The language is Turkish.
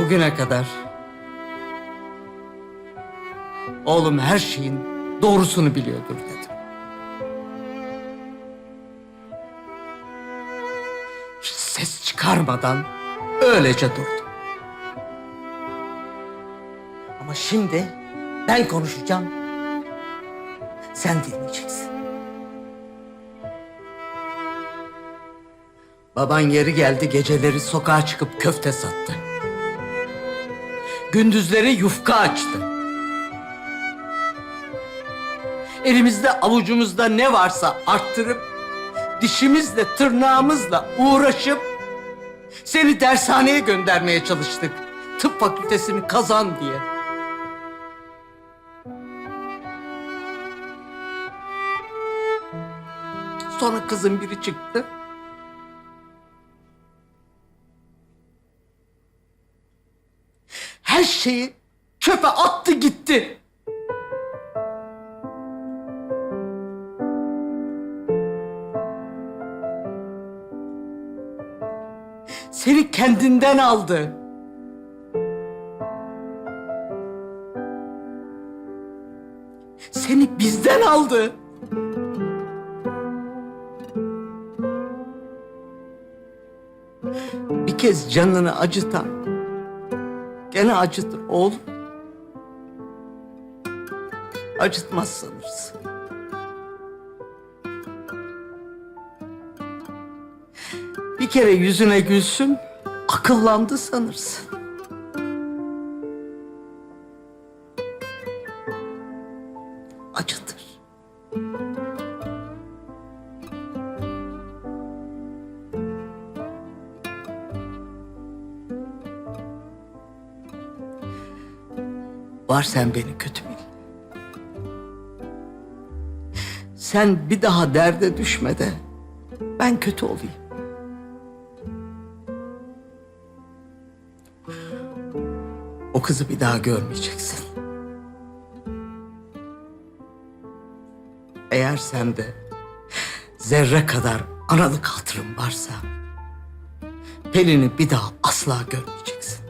Bugüne kadar oğlum her şeyin doğrusunu biliyordur dedim. Hiç ses çıkarmadan öylece durdu. Ama şimdi ben konuşacağım. Sen dinleyeceksin. Baban yeri geldi geceleri sokağa çıkıp köfte sattı. Gündüzleri yufka açtı. Elimizde avucumuzda ne varsa arttırıp dişimizle tırnağımızla uğraşıp seni dershaneye göndermeye çalıştık. Tıp fakültesini kazan diye. Sonra kızın biri çıktı. Şeyi çöpe attı gitti. Seni kendinden aldı. Seni bizden aldı. Bir kez canını acıtan gene acıtır oğlum. Acıtmaz sanırsın. Bir kere yüzüne gülsün, akıllandı sanırsın. Acıtır. Var sen beni kötü bil. Sen bir daha derde düşme de ben kötü olayım. O kızı bir daha görmeyeceksin. Eğer sende zerre kadar analık hatırın varsa Pelin'i bir daha asla görmeyeceksin.